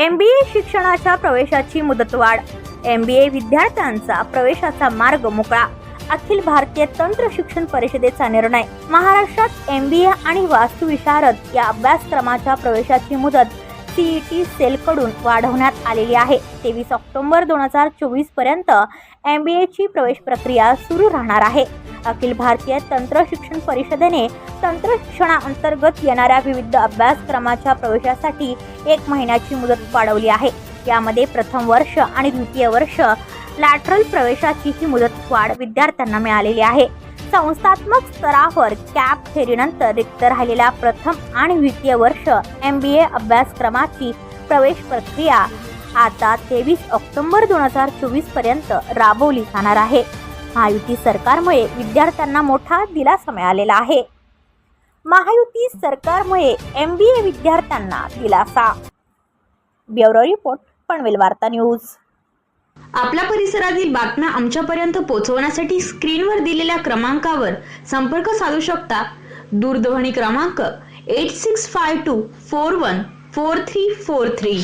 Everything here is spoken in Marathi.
एम बी ए शिक्षणाच्या प्रवेशाची मुदतवाढ. एम बी ए विद्यार्थ्यांचा प्रवेशाचा मार्ग मोकळा. अखिल भारतीय तंत्र शिक्षण परिषदेचा निर्णय. महाराष्ट्रात एम बी ए आणि वास्तुविशारद या अभ्यासक्रमाच्या प्रवेशाची मुदत सीईटी सेलकडून वाढवण्यात आलेली आहे. तेवीस ऑक्टोबर दोन हजार चोवीसपर्यंत एम बी एची प्रवेश प्रक्रिया सुरू राहणार आहे. अखिल भारतीय तंत्र शिक्षण परिषदेने तंत्र शिक्षणाअंतर्गत येणाऱ्या विविध अभ्यासक्रमाच्या प्रवेशासाठी एक महिन्याची मुदत वाढवली आहे. यामध्ये प्रथम वर्ष आणि द्वितीय वर्ष लॅटरल प्रवेशाची ही मुदत वाढ विद्यार्थ्यांना मिळालेली आहे. संस्थात्मक स्तरावर कॅप फेरीनंतर रिक्त राहिलेल्या प्रथम आणि द्वितीय वर्ष एम बी ए अभ्यासक्रमाची प्रवेश प्रक्रिया आता तेवीस ऑक्टोबर दोन हजार चोवीसपर्यंत राबवली जाणार आहे. महायुती सरकारमुळे विद्यार्थ्यांना मोठा दिलासा मिळालेला आहे. महायुती सरकारमुळे एम बी ए विद्यार्थ्यांना दिलासा. ब्युरो रिपोर्ट पनवेल वार्ता न्यूज. आपल्या परिसरातील बातम्या आमच्यापर्यंत पोहोचवण्यासाठी स्क्रीनवर दिलेल्या क्रमांकावर संपर्क साधू शकता. दूरध्वनी क्रमांक eight six five two four one four three four three